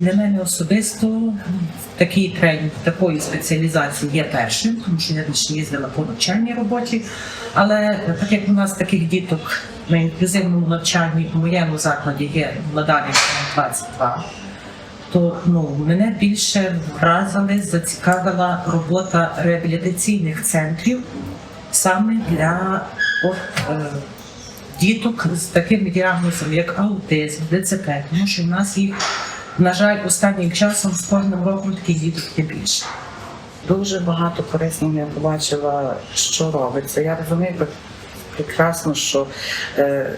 Для мене особисто такий тренінг такої спеціалізації є першим, тому що я більше їздила по навчальній роботі. Але так як у нас таких діток на інклюзивному навчанні у моєму закладі є владарів 22, то ну, мене більше вразили, зацікавила робота реабілітаційних центрів саме для от, е, діток з таким діагнозом, як аутизм, ДЦП, тому що в нас їх, на жаль, останнім часом з кожним роком таких діток є більше. Дуже багато корисного я побачила, що робиться. Я розумію прекрасно, що е,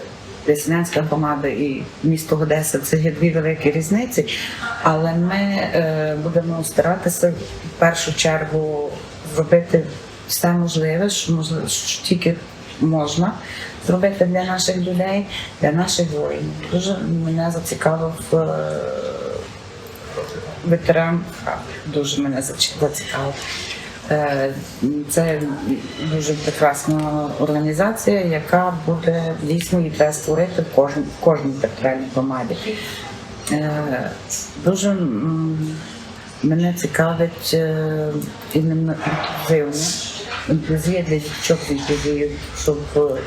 Деснянська громада і місто Одеса це є дві великі різниці, але ми е, будемо старатися в першу чергу зробити все можливе, що, можливо, що тільки можна зробити для наших людей, для наших воїнів. Дуже мене зацікавив. е, ветеран дуже мене зацікавив. Е, Це дуже прекрасна організація, яка буде дійсно її треба створити в кожній кожній громаді. Е, Дуже мене цікавить е, інклюзивне. Інклюзія для діточок з щоб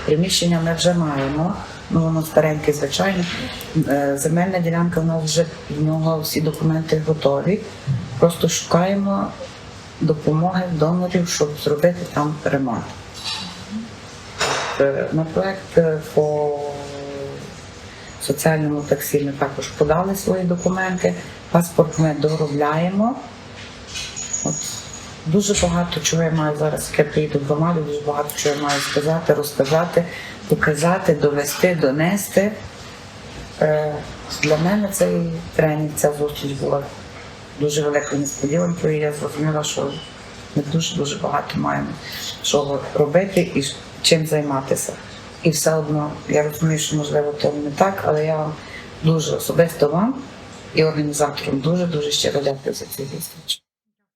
приміщення ми вже маємо. Ну, воно стареньке, звичайно. Е, Земельна ділянка в нас вже в нього всі документи готові. Просто шукаємо допомоги донорів, щоб зробити там ремонт. Е, На проект е, по соціальному таксі ми також подали свої документи. Паспорт ми доробляємо. От. Дуже багато чого я маю зараз, як я приїду в громаду, дуже багато чого я маю сказати, розказати, показати, довести, донести. Е, Для мене цей тренінг, ця зустріч була дуже великою несподіванкою. Я зрозуміла, що ми дуже-дуже багато маємо чого робити і чим займатися. І все одно я розумію, що можливо то не так, але я вам дуже особисто вам і організаторам дуже дуже щиро дякую за цю зустріч.